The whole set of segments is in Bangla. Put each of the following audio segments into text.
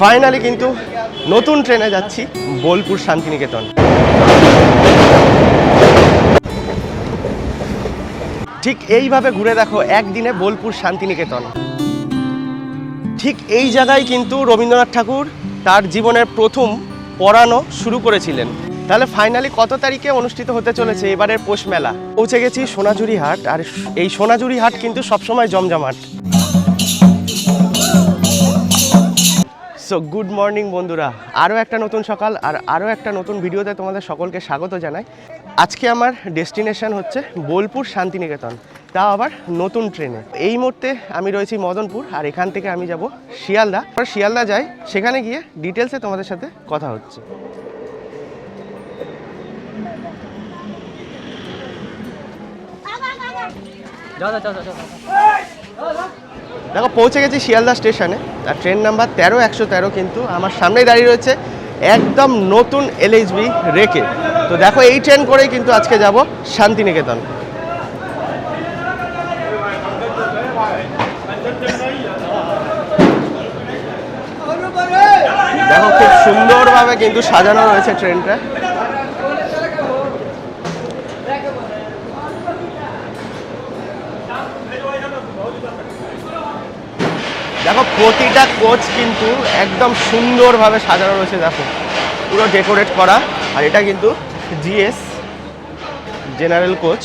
ফাইনালি কিন্তু নতুন ট্রেনে যাচ্ছি, বোলপুর শান্তিনিকেতন। ঠিক এইভাবে ঘুরে দেখো একদিনে বোলপুর শান্তিনিকেতন। ঠিক এই জায়গায় কিন্তু রবীন্দ্রনাথ ঠাকুর তার জীবনের প্রথম পড়ানো শুরু করেছিলেন। তাহলে ফাইনালি কত তারিখে অনুষ্ঠিত হতে চলেছে? এবারের পৌষ মেলা। পৌঁছে গেছি সোনাঝুরি হাট, আর এই সোনাঝুরি হাট কিন্তু সবসময় জমজমাট। সো গুড মর্নিং বন্ধুরা। আরও একটা নতুন সকাল আর আরও একটা নতুন ভিডিওতে তোমাদের সকলকে স্বাগত জানাই। আজকে আমার ডেস্টিনেশন হচ্ছে বোলপুর শান্তিনিকেতন। তা আবার নতুন ট্রেনে। এই মুহূর্তে আমি রয়েছি মদনপুর আর এখান থেকে আমি যাব শিয়ালদা। আর শিয়ালদা যাই সেখানে গিয়ে ডিটেলসে তোমাদের সাথে কথা হচ্ছে। দেখো, পৌঁছে গেছি শিয়ালদা স্টেশনে। আর ট্রেন নাম্বার তেরো, একশো তেরো কিন্তু আমার সামনেই দাঁড়িয়ে রয়েছে একদম নতুন এলএইচবি রেকে। তো দেখো, এই ট্রেন করেই কিন্তু আজকে যাব শান্তিনিকেতন। দেখো, খুব সুন্দরভাবে কিন্তু সাজানো রয়েছে ট্রেনটা। দেখো, প্রতিটা কোচ কিন্তু একদম সুন্দরভাবে সাজানো রয়েছে, দেখো। পুরো ডেকোরেট করা। আর এটা কিন্তু জিএস জেনারেল কোচ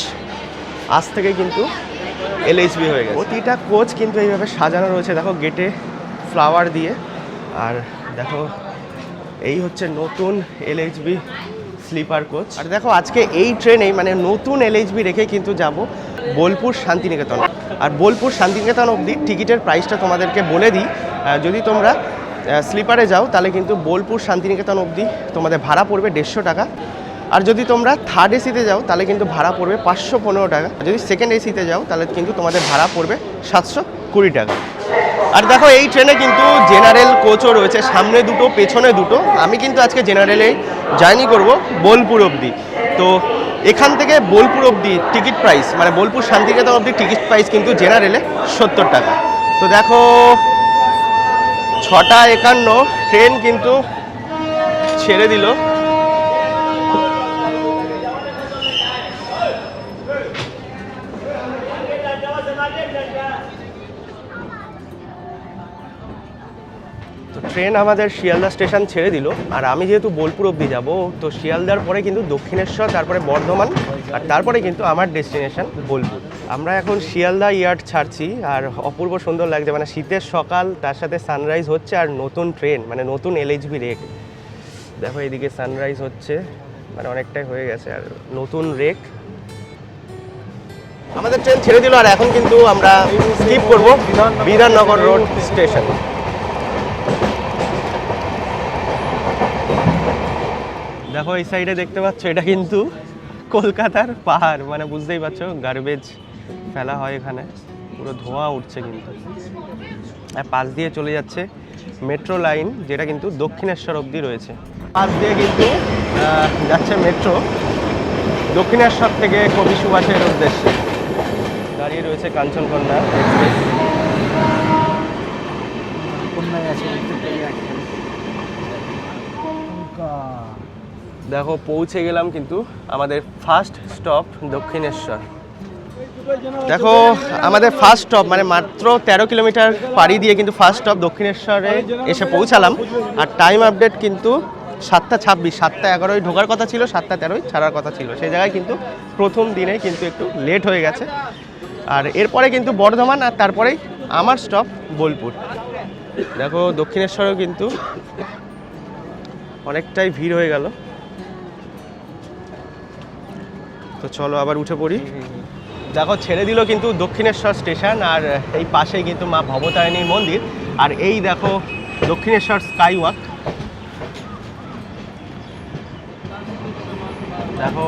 আজ থেকে কিন্তু এলএইচবি হয়ে গেছে। প্রতিটা কোচ কিন্তু এইভাবে সাজানো রয়েছে, দেখো গেটে ফ্লাওয়ার দিয়ে। আর দেখো, এই হচ্ছে নতুন এলএইচবি স্লিপার কোচ আর দেখো, আজকে এই ট্রেনেই মানে নতুন এলএইচবি রেখে কিন্তু যাব বোলপুর শান্তিনিকেতন। আর বোলপুর শান্তিনিকেতন অবধি টিকিটের প্রাইসটা তোমাদেরকে বলে দিই। যদি তোমরা স্লিপারে যাও, তাহলে কিন্তু বোলপুর শান্তিনিকেতন অবধি তোমাদের ভাড়া পড়বে দেড়শো টাকা। আর যদি তোমরা থার্ড এসিতে যাও, তাহলে কিন্তু ভাড়া পড়বে পাঁচশো পনেরো টাকা। যদি সেকেন্ড এসিতে যাও, তাহলে কিন্তু তোমাদের ভাড়া পড়বে সাতশো কুড়ি টাকা। আর দেখো, এই ট্রেনে কিন্তু জেনারেল কোচও রয়েছে, সামনে দুটো, পেছনে দুটো। আমি কিন্তু আজকে জেনারেলে জার্নি করব বোলপুর অবধি। তো এখান থেকে বোলপুর অবধি টিকিট প্রাইস মানে বোলপুর শান্তিনিকেতন অবধি টিকিট প্রাইস কিন্তু জেনারেলে সত্তর টাকা। তো দেখো, ছটা একান্ন, ট্রেন কিন্তু ছেড়ে দিল। তো ট্রেন আমাদের শিয়ালদা স্টেশন ছেড়ে দিল। আর আমি যেহেতু বোলপুর অবধি যাব, তো শিয়ালদার পরে কিন্তু দক্ষিণেশ্বর, তারপরে বর্ধমান, আর তারপরে কিন্তু আমার ডেস্টিনেশন বোলপুর। আমরা এখন শিয়ালদা ইয়ার্ড ছাড়ছি, আর অপূর্ব সুন্দর লাগছে। মানে শীতের সকাল, তার সাথে সানরাইজ হচ্ছে, আর নতুন ট্রেন মানে নতুন এলএইচবি রেক। দেখো এদিকে সানরাইজ হচ্ছে মানে অনেকটাই হয়ে গেছে, আর নতুন রেক। আমাদের ট্রেন ছেড়ে দিল, আর এখন কিন্তু আমরা স্কিপ করব বিধাননগর রোড স্টেশন। দেখো এই সাইডে দেখতে পাচ্ছ এটা কিন্তু কলকাতার পাহাড়। মানে বুঝতেই পারছ গার্বেজ ফেলা হয় এখানে। পুরো ধোঁয়া উঠছে কিন্তু। আর পাশ দিয়ে চলে যাচ্ছে মেট্রো লাইন যেটা কিন্তু দক্ষিণেশ্বর অবধি রয়েছে। পাশ দিয়ে কিন্তু আহ, যাচ্ছে মেট্রো দক্ষিণেশ্বর থেকে কবি সুভাষের উদ্দেশ্যে। দাঁড়িয়ে রয়েছে কাঞ্চনকন্যা এক্সপ্রেস দেখো, পৌঁছে গেলাম কিন্তু আমাদের ফার্স্ট স্টপ দক্ষিণেশ্বর। দেখো, আমাদের ফার্স্ট স্টপ মানে মাত্র তেরো কিলোমিটার পাড়ি দিয়ে কিন্তু ফার্স্ট স্টপ দক্ষিণেশ্বরে এসে পৌঁছালাম। আর টাইম আপডেট কিন্তু সাতটা ছাব্বিশ, সাতটা এগারোই ঢোকার কথা ছিল, সাতটা তেরোই ছাড়ার কথা ছিল। সেই জায়গায় কিন্তু প্রথম দিনে কিন্তু একটু লেট হয়ে গেছে। আর এরপরে কিন্তু বর্ধমান আর তারপরেই আমার স্টপ বোলপুর। দেখো, দক্ষিণেশ্বরেও কিন্তু অনেকটাই ভিড় হয়ে গেল। তো চলো আবার উঠে পড়ি। দেখো, ছেড়ে দিল কিন্তু দক্ষিণেশ্বর স্টেশন আর এই পাশেই কিন্তু মা ভবতারিণীর মন্দির। আর এই দেখো, দক্ষিণেশ্বর স্কাই ওয়াক দেখো,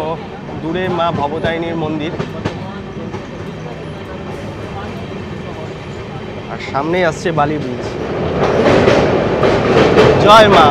দূরে মা ভবতারিণীর মন্দির। আর সামনেই আসছে বালি ব্রিজ। জয় মা।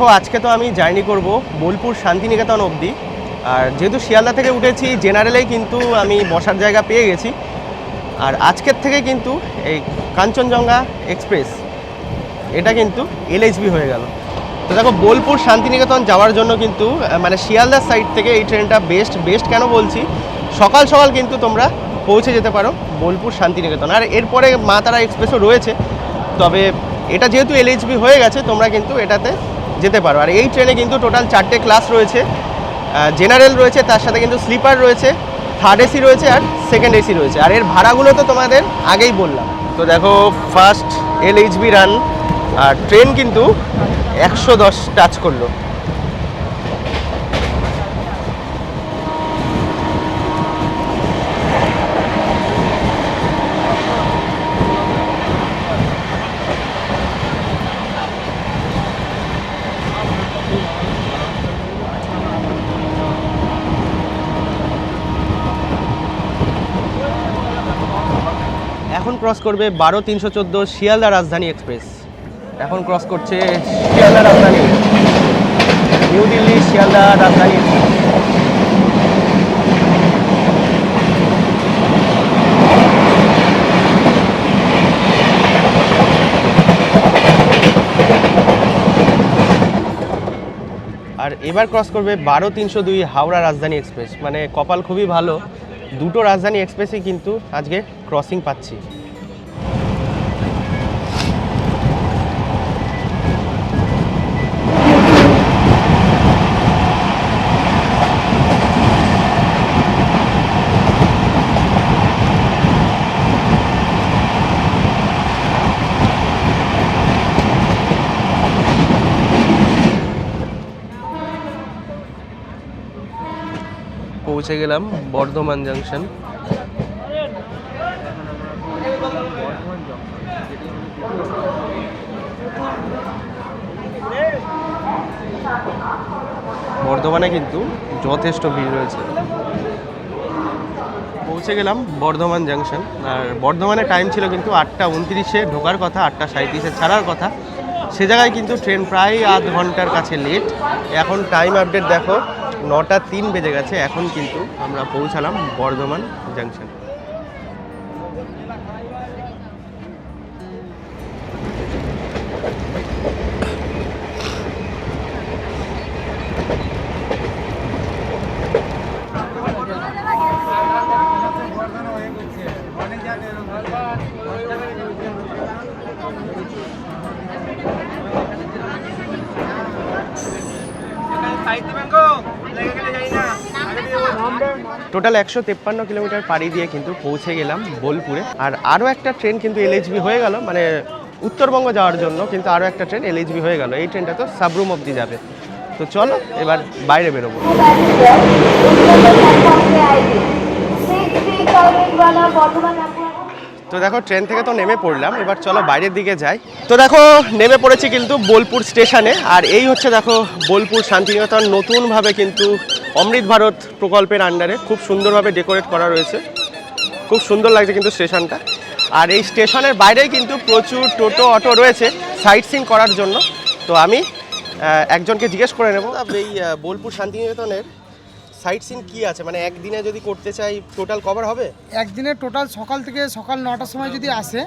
দেখো, আজকে তো আমি জার্নি করব বোলপুর শান্তিনিকেতন অবধি। আর যেহেতু শিয়ালদা থেকে উঠেছি, জেনারেলেই কিন্তু আমি বসার জায়গা পেয়ে গেছি। আর আজকের থেকে কিন্তু এই কাঞ্চনজঙ্ঘা এক্সপ্রেস, এটা কিন্তু এলএইচবি হয়ে গেল। তো দেখো, বোলপুর শান্তিনিকেতন যাওয়ার জন্য কিন্তু মানে শিয়ালদার সাইড থেকে এই ট্রেনটা বেস্ট বেস্ট কেন বলছি? সকাল সকাল কিন্তু তোমরা পৌঁছে যেতে পারো বোলপুর শান্তিনিকেতন। আর এরপরে মা তারা এক্সপ্রেসও রয়েছে, তবে এটা যেহেতু এলএইচবি হয়ে গেছে, তোমরা কিন্তু এটাতে যেতে পারো। আর এই ট্রেনে কিন্তু টোটাল চারটে ক্লাস রয়েছে। জেনারেল রয়েছে, তার সাথে কিন্তু স্লিপার রয়েছে থার্ড এসি রয়েছে আর সেকেন্ড এসি রয়েছে। আর এর ভাড়াগুলো তো তোমাদের আগেই বললাম। তো দেখো ফার্স্ট এলএইচবি রান আর ট্রেন কিন্তু একশো দশ টাচ করল এখন ক্রস করবে বারো তিনশো চোদ্দ শিয়ালদা রাজধানী এক্সপ্রেস। এখন ক্রস করছে শিয়ালদা রাজধানী। নিউ দিল্লি, শিয়ালদা রাজধানী আর এবার ক্রস করবে বারো তিনশো দুই হাওড়া রাজধানী এক্সপ্রেস। মানে কপাল খুবই ভালো। দুটো রাজধানী এক্সপ্রেসই কিন্তু আজকে ক্রসিং পাচ্ছি। পৌঁছে গেলাম বর্ধমান জাংশন বর্ধমানে কিন্তু যথেষ্ট ভিড় রয়েছে। পৌঁছে গেলাম বর্ধমান জাংশন আর বর্ধমানে টাইম ছিল কিন্তু আটটা উনত্রিশে, ঢোকার কথা, আটটা সাঁত্রিশে ছাড়ার কথা। সে জায়গায় কিন্তু ট্রেন প্রায় আধ ঘণ্টার কাছে লেট এখন টাইম আপডেট দেখো নটা তিন বেজে গেছে এখন কিন্তু আমরা পৌঁছালাম বর্ধমান জাংশন টোটাল একশো তেপ্পান্ন কিলোমিটার পাড়ি দিয়ে কিন্তু পৌঁছে গেলাম বোলপুরে। আর আরও একটা ট্রেন কিন্তু এলএইচবি হয়ে গেল মানে উত্তরবঙ্গ যাওয়ার জন্য কিন্তু আরও একটা ট্রেন এলএইচবি হয়ে গেল। এই ট্রেনটা তো সাবরুম অবধি যাবে। তো চলো, এবার বাইরে বেরোবো। তো দেখো ট্রেন থেকে তো নেমে পড়লাম, এবার চলো বাইরের দিকে যাই। তো দেখো, নেমে পড়েছি কিন্তু বোলপুর স্টেশনে আর এই হচ্ছে দেখো বোলপুর শান্তিনিকেতন, নতুনভাবে কিন্তু অমৃত ভারত প্রকল্পের আন্ডারে খুব সুন্দরভাবে ডেকোরেট করা রয়েছে। খুব সুন্দর লাগছে কিন্তু স্টেশনটা আর এই স্টেশনের বাইরেই কিন্তু প্রচুর টোটো, অটো রয়েছে সাইট সিন করার জন্য। তো আমি একজনকে জিজ্ঞেস করে নেব, এই বোলপুর শান্তিনিকেতনের সাইট সিন কি আছে? মানে একদিনে যদি করতে চাই টোটাল কভার হবে? একদিনে টোটাল সকাল থেকে সকাল নটার সময় যদি আসে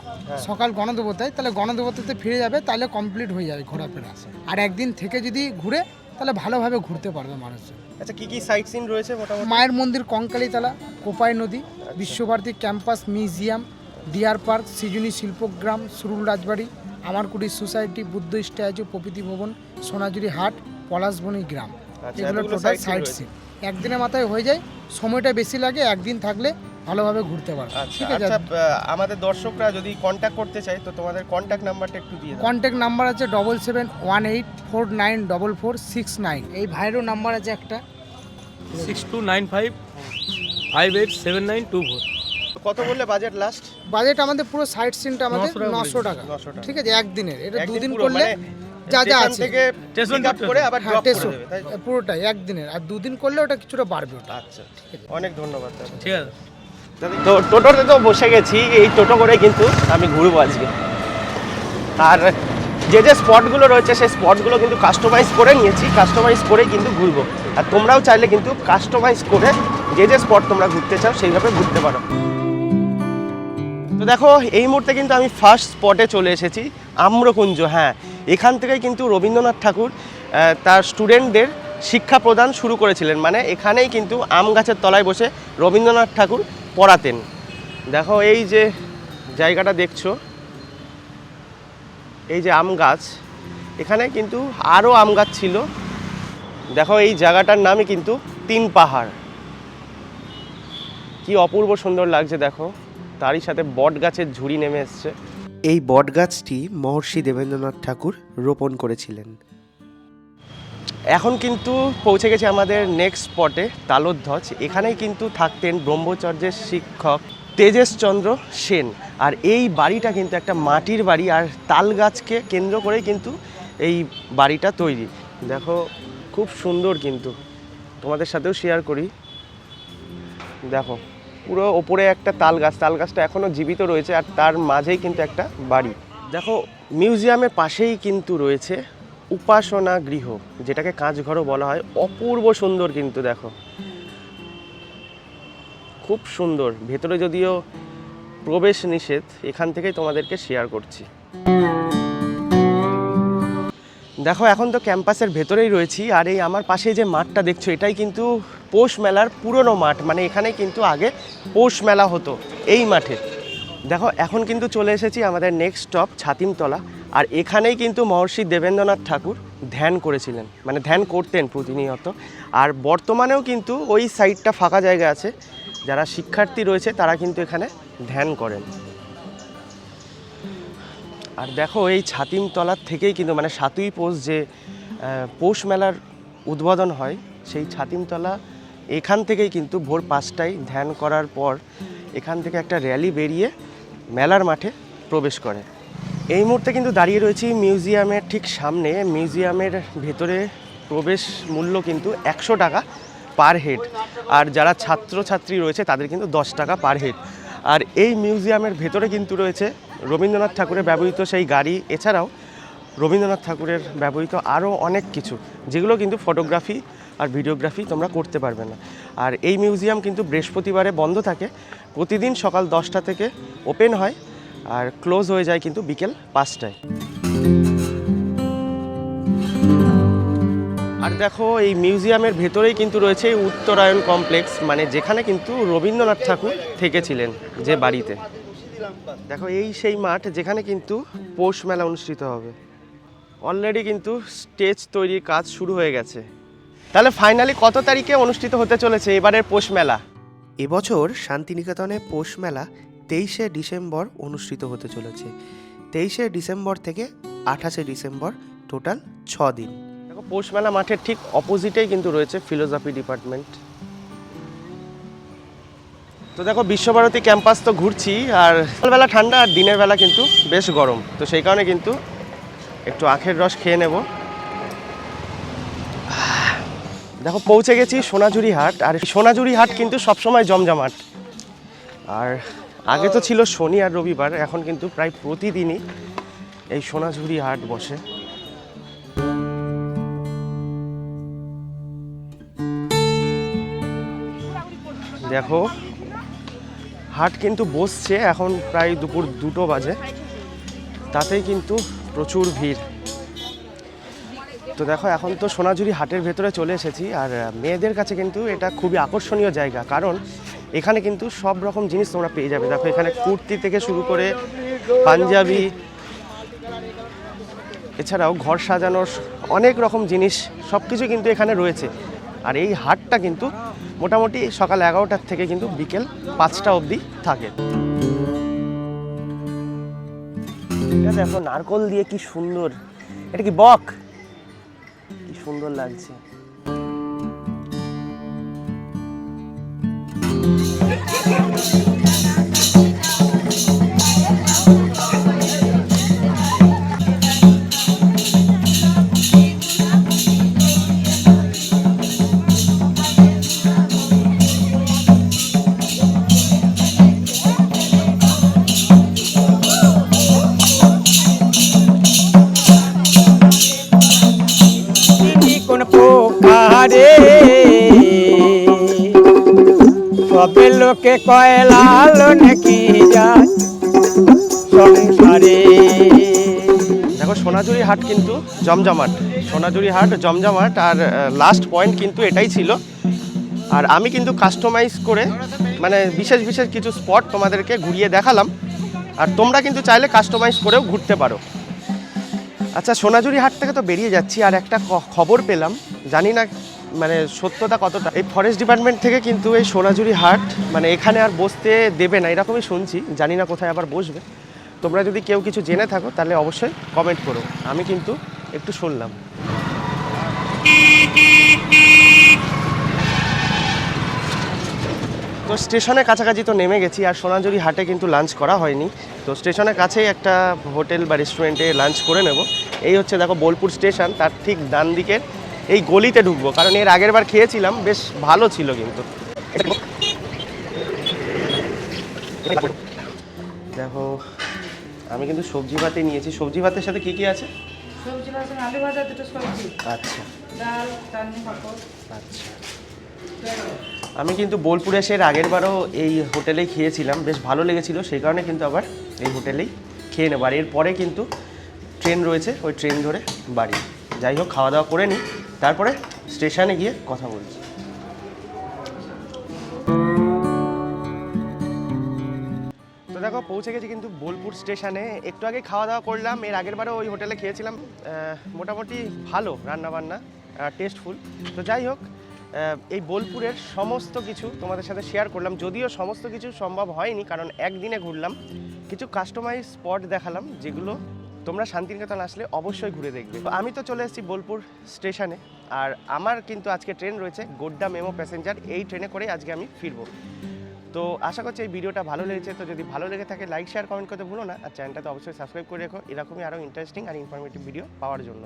সকাল গণদেবতায় তাহলে গণদেবতাতে ফিরে যাবে তাহলে কমপ্লিট হয়ে যাবে ঘোরাফেরা। আর একদিন থেকে যদি ঘুরে তাহলে ভালোভাবে ঘুরতে পারবে মানুষ আচ্ছা কি কি সাইট সিন রয়েছে মোটামুটি? মায়ের মন্দির কঙ্কালীতলা কোপাই নদী Visva Bharati campus museum deer park সৃজনী শিল্পগ্রাম সুরুল রাজবাড়ি আমারকুটি সোসাইটি বুদ্ধ স্ট্যাচু প্রকৃতি ভবন সোনাঝুরি হাট পলাশবনি গ্রাম। আচ্ছা, এগুলো টোটাল সাইট সিন একদিনের মাথায় হয়ে যায় সময়টা বেশি লাগে একদিন থাকলে ভালোভাবে ঘুরতে পারবে আচ্ছা ঠিক আছে? আচ্ছা আমাদের দর্শকরা যদি কন্ট্যাক্ট করতে চায় তো তোমাদের কন্ট্যাক্ট নাম্বারটা একটু দিয়ে কন্ট্যাক্ট নাম্বার আছে double seven one eight four nine double four six nine এই ভাইয়েরও নাম্বার আছে একটা। Six two nine five five eight seven nine two four কত বললে বাজেট লাস্ট বাজেট আমাদের পুরো সাইট সিনটা আমাদের 900 নশো টাকা। 900 টাকা। ঠিক আছে? একদিনের। এটা দুদিন করলে মানে যা যা আছে। থেকে স্টেশন করে আবার হ্যাঁ ড্রপ করে দেবে তাই পুরোটাই একদিনের। আর দুদিন করলে ওটা কিছুটা বাড়বে ওটা। আচ্ছা। অনেক ধন্যবাদ ঠিক আছে। তো টোটোতে তো বসে গেছি এই টোটো করে কিন্তু আমি ঘুরবো আজকে। আর যে যে স্পটগুলো রয়েছে সেই স্পটগুলো কিন্তু কাস্টমাইজ করে নিয়েছি কাস্টমাইজ করেই কিন্তু ঘুরবো। আর তোমরাও চাইলে কিন্তু কাস্টমাইজ করে যে যে স্পট তোমরা ঘুরতে চাও সেইভাবে ঘুরতে পারো। তো দেখো, এই মুহূর্তে কিন্তু আমি ফার্স্ট স্পটে চলে এসেছি, আম্রকুঞ্জ হ্যাঁ। এখান থেকেই কিন্তু রবীন্দ্রনাথ ঠাকুর তার স্টুডেন্টদের শিক্ষা প্রদান শুরু করেছিলেন। মানে এখানেই কিন্তু আম গাছের তলায় বসে রবীন্দ্রনাথ ঠাকুর পড়াতেন। দেখো, এই যে জায়গাটা দেখছ, এই যে আম গাছ, এখানে কিন্তু আরও আম গাছ ছিল। দেখো, এই জায়গাটার নামই কিন্তু তিন পাহাড়। কি অপূর্ব সুন্দর লাগছে, দেখো। তারই সাথে বট গাছের ঝুড়ি নেমে এসছে। এই বটগাছটি মহর্ষি দেবেন্দ্রনাথ ঠাকুর রোপণ করেছিলেন। এখন কিন্তু পৌঁছে গেছে আমাদের নেক্সট স্পটে তালোধ্বজ। এখানেই কিন্তু থাকতেন ব্রহ্মচর্যের শিক্ষক তেজেশচন্দ্র সেন। আর এই বাড়িটা কিন্তু একটা মাটির বাড়ি আর তাল গাছকে কেন্দ্র করেই কিন্তু এই বাড়িটা তৈরি। দেখো খুব সুন্দর কিন্তু। তোমাদের সাথেও শেয়ার করি। দেখো। পুরো ওপরে একটা তাল গাছ তাল গাছটা এখনও জীবিত রয়েছে আর তার মাঝেই কিন্তু একটা বাড়ি। দেখো, মিউজিয়ামের পাশেই কিন্তু রয়েছে উপাসনা গৃহ, যেটাকে কাঁচঘরও বলা হয়। অপূর্ব সুন্দর কিন্তু দেখো। খুব সুন্দর। ভেতরে যদিও প্রবেশ নিষেধ, এখান থেকেই তোমাদেরকে শেয়ার করছি। দেখো, এখন তো ক্যাম্পাসের ভেতরেই রয়েছি, আর এই আমার পাশে যে মাঠটা দেখছ, এটাই কিন্তু পৌষ মেলার পুরনো মাঠ। মানে এখানে কিন্তু আগে পৌষ মেলা হতো, এই মাঠে দেখো, এখন কিন্তু চলে এসেছি আমাদের নেক্সট স্টপ ছাতিমতলা। আর এখানেই কিন্তু মহর্ষি দেবেন্দ্রনাথ ঠাকুর ধ্যান করেছিলেন মানে ধ্যান করতেন প্রতিনিয়ত। আর বর্তমানেও কিন্তু ওই সাইডটা ফাঁকা জায়গা আছে, যারা শিক্ষার্থী রয়েছে, তারা কিন্তু এখানে ধ্যান করেন। আর দেখো, এই ছাতিমতলার থেকেই কিন্তু মানে সাতই পৌষ যে পৌষ মেলার উদ্বোধন হয়, সেই ছাতিমতলা, এখান থেকেই কিন্তু ভোর পাঁচটায় ধ্যান করার পর এখান থেকে একটা র্যালি বেরিয়ে মেলার মাঠে প্রবেশ করে। এই মুহূর্তে কিন্তু দাঁড়িয়ে রয়েছি মিউজিয়ামের ঠিক সামনে। মিউজিয়ামের ভেতরে প্রবেশ মূল্য কিন্তু একশো টাকা পার হেড। আর যারা ছাত্রছাত্রী রয়েছে, তাদের কিন্তু দশ টাকা পার হেড। আর এই মিউজিয়ামের ভেতরে কিন্তু রয়েছে রবীন্দ্রনাথ ঠাকুরের ব্যবহৃত সেই গাড়ি, এছাড়াও রবীন্দ্রনাথ ঠাকুরের ব্যবহৃত আরও অনেক কিছু, যেগুলো কিন্তু ফটোগ্রাফি আর ভিডিওগ্রাফি তোমরা করতে পারবে না। আর এই মিউজিয়াম কিন্তু বৃহস্পতিবারে বন্ধ থাকে, প্রতিদিন সকাল দশটা থেকে ওপেন হয় আর ক্লোজ হয়ে যায় কিন্তু বিকেল পাঁচটায়। আর দেখো, এই মিউজিয়ামের ভেতরেই কিন্তু রয়েছে উত্তরায়ণ কমপ্লেক্স মানে যেখানে কিন্তু রবীন্দ্রনাথ ঠাকুর থেকেছিলেন যে বাড়িতে। দেখো এই সেই মাঠ যেখানে কিন্তু পৌষ মেলা অনুষ্ঠিত হবে। অলরেডি কিন্তু স্টেজ তৈরির কাজ শুরু হয়ে গেছে। তাহলে ফাইনালি কত তারিখে অনুষ্ঠিত হতে চলেছে এবারের পৌষ মেলা? এবছর শান্তিনিকেতনে পৌষ মেলা তেইশে ডিসেম্বর অনুষ্ঠিত হতে চলেছে। তেইশে ডিসেম্বর থেকে আঠাশে ডিসেম্বর টোটাল ছ দিন। দেখো পৌষ মেলা মাঠের ঠিক অপোজিটেই কিন্তু রয়েছে ফিলোসফি ডিপার্টমেন্ট তো দেখো, বিশ্বভারতী ক্যাম্পাস তো ঘুরছি, আর সকালবেলা ঠান্ডা আর দিনের বেলা কিন্তু বেশ গরম। তো সেই কারণে কিন্তু একটু আখের রস খেয়ে নেব। দেখো, পৌঁছে গেছি সোনাঝুরি হাট, আর সোনাঝুরি হাট কিন্তু সবসময় জমজমাট। আর আগে তো ছিল শনি আর রবিবার, এখন কিন্তু প্রায় প্রতিদিনই এই সোনাঝুরি হাট বসে। দেখো হাট কিন্তু বসছে, এখন প্রায় দুপুর দুটো বাজে। তাতেই কিন্তু প্রচুর ভিড়। তো দেখো, এখন তো সোনাঝুরি হাটের ভেতরে চলে এসেছি, আর মেয়েদের কাছে কিন্তু এটা খুবই আকর্ষণীয় জায়গা, কারণ এখানে কিন্তু সব রকম জিনিস তোমরা পেয়ে যাবে। দেখো, এখানে কুর্তি থেকে শুরু করে পাঞ্জাবি, এছাড়াও ঘর সাজানোর অনেক রকম জিনিস সব কিছু কিন্তু এখানে রয়েছে। আর এই হাটটা কিন্তু মোটামুটি সকাল এগারোটার থেকে কিন্তু বিকেল পাঁচটা অবধি থাকে। দেখো, নারকল দিয়ে কি সুন্দর। এটা কি বক? কি সুন্দর লাগছে। লোকে কয় লালন কি যায় সংসারে। দেখো, সোনাঝুরি হাট কিন্তু জমজমাট। সোনাঝুরি হাট জমজমাট আর লাস্ট পয়েন্ট কিন্তু এটাই ছিল। আর আমি কিন্তু কাস্টমাইজ করে মানে বিশেষ বিশেষ কিছু স্পট তোমাদেরকে ঘুরিয়ে দেখালাম। আর তোমরা কিন্তু চাইলে কাস্টমাইজ করেও ঘুরতে পারো। আচ্ছা সোনাঝুরি হাট থেকে তো বেরিয়ে যাচ্ছি। আর একটা খবর পেলাম। জানি না মানে সত্যতা কতটা? এই ফরেস্ট ডিপার্টমেন্ট থেকে কিন্তু এই সোনাঝুরি হাট মানে এখানে আর বসতে দেবে না, এরকমই শুনছি, জানি না কোথায় আবার বসবে। তোমরা যদি কেউ কিছু জেনে থাকো, তাহলে অবশ্যই কমেন্ট করো। আমি কিন্তু একটু শুনলাম। তো স্টেশনের কাছাকাছি তো নেমে গেছি, আর সোনাঝুরি হাটে কিন্তু লাঞ্চ করা হয়নি। তো স্টেশনের কাছেই একটা হোটেল বা রেস্টুরেন্টে লাঞ্চ করে নেব। এই হচ্ছে দেখো বোলপুর স্টেশন, তার ঠিক ডান দিকের এই গলিতে ঢুকবো কারণ এর আগের বার খেয়েছিলাম বেশ ভালো ছিল কিন্তু। দেখো আমি কিন্তু সবজি ভাতে নিয়েছি। সবজি ভাতের সাথে কি কি আছে? সবজি ভাজা আলু ভাজা দুটো সবজি। আচ্ছা। ডাল চাটনি পাঁপড়। আচ্ছা। আমি কিন্তু বোলপুরে এসে আগের বারও এই হোটেলেই খেয়েছিলাম। বেশ ভালো লেগেছিল সেই কারণে কিন্তু আবার এই হোটেলেই খেয়ে নেব। আর এরপরে কিন্তু ট্রেন রয়েছে ওই ট্রেন ধরে বাড়ি। যাই হোক খাওয়া দাওয়া করে নিই। তারপরে স্টেশনে গিয়ে কথা বলছি। তো দেখো, পৌঁছে গেছি কিন্তু বোলপুর স্টেশনে। একটু আগে খাওয়া দাওয়া করলাম, এর আগের বারও ওই হোটেলে খেয়েছিলাম। মোটামুটি ভালো রান্নাবান্না টেস্টফুল তো যাই হোক এই বোলপুরের সমস্ত কিছু তোমাদের সাথে শেয়ার করলাম। যদিও সমস্ত কিছু সম্ভব হয়নি, কারণ একদিনে ঘুরলাম। কিছু কাস্টমাইজ স্পট দেখালাম, যেগুলো তোমরা শান্তিনিকেতন আসলে অবশ্যই ঘুরে দেখবে। আমি তো চলে এসেছি বোলপুর স্টেশনে, আর আমার কিন্তু আজকে ট্রেন রয়েছে গোড্ডা মেমো প্যাসেঞ্জার। এই ট্রেনে করেই আজকে আমি ফিরবো। তো আশা করছি এই ভিডিওটা ভালো লেগেছে। তো যদি ভালো লেগে থাকে লাইক শেয়ার কমেন্ট করতে ভুলো না। আর চ্যানেলটা তো অবশ্যই সাবস্ক্রাইব করে রেখো। এরকমই আরও ইন্টারেস্টিং আর ইনফরমেটিভ ভিডিও পাওয়ার জন্য।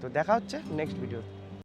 তো দেখা হচ্ছে নেক্সট ভিডিও